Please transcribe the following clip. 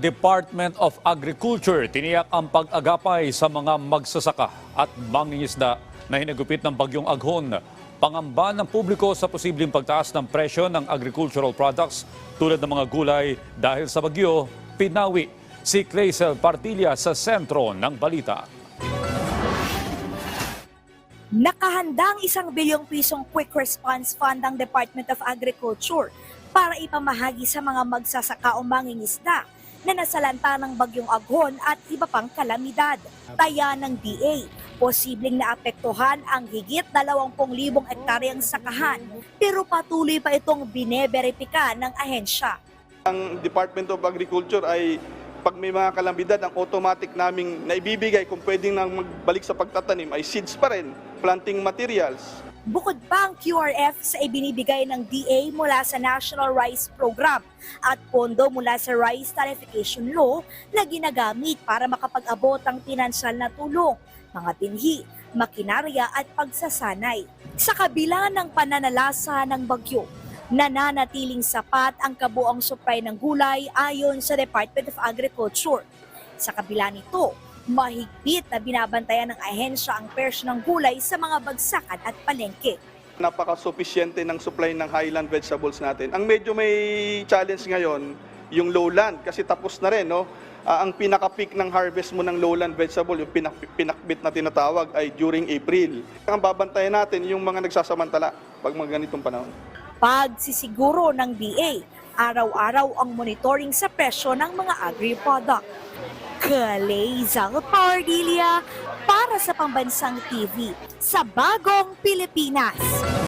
Department of Agriculture tiniyak ang pag-agapay sa mga magsasaka at mangingisda na hinagupit ng bagyong aghon. Pangamba ng publiko sa posibleng pagtaas ng presyo ng agricultural products tulad ng mga gulay dahil sa bagyo, pinawi si Claysel Partilla sa sentro ng balita. Nakahandang isang bilyong pisong quick response fund ang Department of Agriculture para ipamahagi sa mga magsasaka o mangingisda na nasalanta ng bagyong aghon at iba pang kalamidad. Taya ng DA, posibleng naapektuhan ang higit 20,000 hektaryang sakahan pero patuloy pa itong bineberipika ng ahensya. Ang Department of Agriculture ay pag may mga kalamidad, ang automatic naming naibibigay kung pwedeng nang magbalik sa pagtatanim ay seeds pa rin, planting materials. Bukod pa ang QRF sa ibinibigay ng DA mula sa National Rice Program at pondo mula sa Rice Tarification Law na ginagamit para makapag-abot ang pinansyal na tulong, mga binhi, makinarya at pagsasanay. Sa kabila ng pananalasa ng bagyo, nananatiling sapat ang kabuang supply ng gulay ayon sa Department of Agriculture. Sa kabila nito, mahigpit na binabantayan ng ahensya ang presyo ng gulay sa mga bagsakan at palengke. Napaka-sufficiente ng supply ng highland vegetables natin. Ang medyo may challenge ngayon, yung lowland, kasi tapos na rin, no? Ah, ang pinaka-peak ng harvest mo ng lowland vegetable, yung pinak pinakbit na tinatawag, ay during April. Ang babantayan natin, yung mga nagsasamantala pag mga ganitong panahon. Pagsisiguro ng DA, araw-araw ang monitoring sa presyo ng mga agri-product. Kalezang Pardilia para sa Pambansang TV sa Bagong Pilipinas.